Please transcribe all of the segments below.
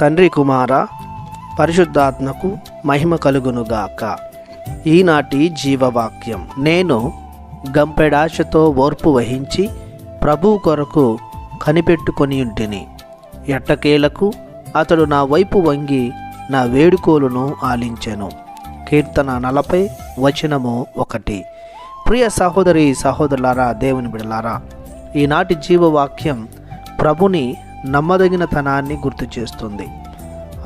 తండ్రి కుమార పరిశుద్ధాత్మకు మహిమ కలుగునుగాక. ఈనాటి జీవవాక్యం. నేను గంపెడాశతో ఓర్పు వహించి ప్రభు కొరకు కనిపెట్టుకొని ఉంటిని. ఎట్టకేలకు అతడు నా వైపు వంగి నా వేడుకోలును ఆలించెను. కీర్తన నలభై వచనము ఒకటి. ప్రియ సహోదరి సహోదరులారా దేవుని బిడలారా ఈనాటి జీవవాక్యం ప్రభుని నమ్మదగిన తనాన్ని గుర్తు చేస్తుంది.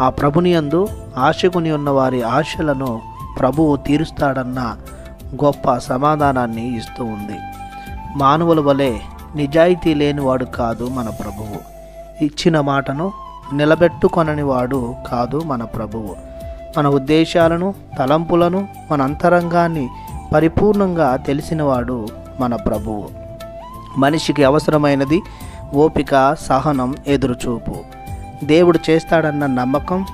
ఆ ప్రభుని యందు ఆశకుని ఉన్న వారి ఆశలను ప్రభువు తీరుస్తాడన్న గొప్ప సమాధానాన్ని ఇస్తూ ఉంది. మానవుల వలె నిజాయితీ లేనివాడు కాదు మన ప్రభువు. ఇచ్చిన మాటను నిలబెట్టుకొనని వాడు కాదు మన ప్రభువు. మన ఉద్దేశాలను తలంపులను మన అంతరంగాన్ని పరిపూర్ణంగా తెలిసినవాడు మన ప్రభువు. మనిషికి అవసరమైనది ఓపిక సహనం ఎదురుచూపు. దేవుడు చేస్తాడన్న నమ్మకం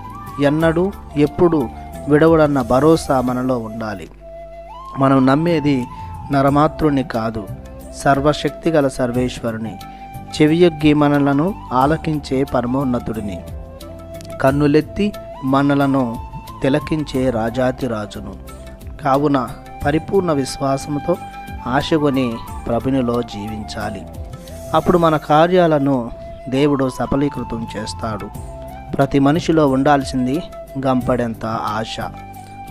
ఎన్నడూ ఎప్పుడు విడవడన్న భరోసా మనలో ఉండాలి. మనం నమ్మేది నరమాతృని కాదు సర్వశక్తిగల సర్వేశ్వరుని చెవియొగ్గి మనలను ఆలకించే పరమోన్నతుడిని. కన్నులెత్తి మనలను తిలకించే రాజాతిరాజును కావున పరిపూర్ణ విశ్వాసంతో ఆశగొని ప్రభునిలో జీవించాలి. అప్పుడు మన కార్యాలను దేవుడు సఫలీకృతం చేస్తాడు. ప్రతి మనిషిలో ఉండాల్సింది గంపడెంత ఆశ.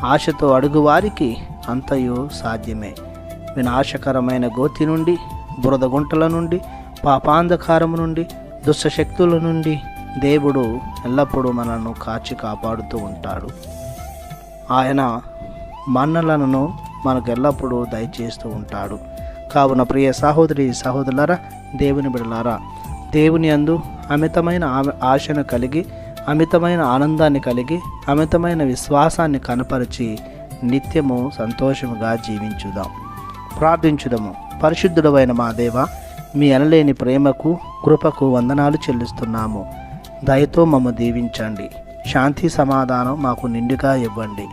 ఆశతో అడుగువారికి అంతయు సాధ్యమే. వినాశకరమైన గోతి నుండి బురద గుంటల నుండి పాపాంధకారము నుండి దుష్టశక్తుల నుండి దేవుడు ఎల్లప్పుడూ మనల్ని కాచి కాపాడుతూ ఉంటాడు. ఆయన మన్నలను మనకు ఎల్లప్పుడూ దయచేస్తూ ఉంటాడు. కావున ప్రియ సహోదరి సహోదరులరా దేవుని బిడలారా దేవుని అందు అమితమైన ఆ- ఆశను కలిగి అమితమైన ఆనందాన్ని కలిగి అమితమైన విశ్వాసాన్ని కనపరిచి నిత్యము సంతోషముగా జీవించుదాం. ప్రార్థించుదము. పరిశుద్ధుడమైన మా దేవ మీ అనలేని ప్రేమకు కృపకు వందనాలు చెల్లిస్తున్నాము. దయతో మమ్మ దీవించండి. శాంతి సమాధానం మాకు నిండుగా ఇవ్వండి.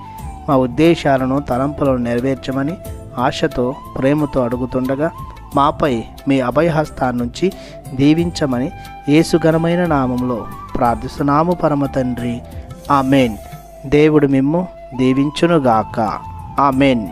మా ఉద్దేశాలను తలంపులను నెరవేర్చమని ఆశతో ప్రేమతో అడుగుతుండగా మాపై మీ అభయహస్తాన్ని నుంచి దీవించమని యేసుఘనమైన నామంలో ప్రార్థిస్తున్నాము పరమ తండ్రి. ఆమెన్. దేవుడు మిమ్ము దీవించునుగాక. ఆమెన్.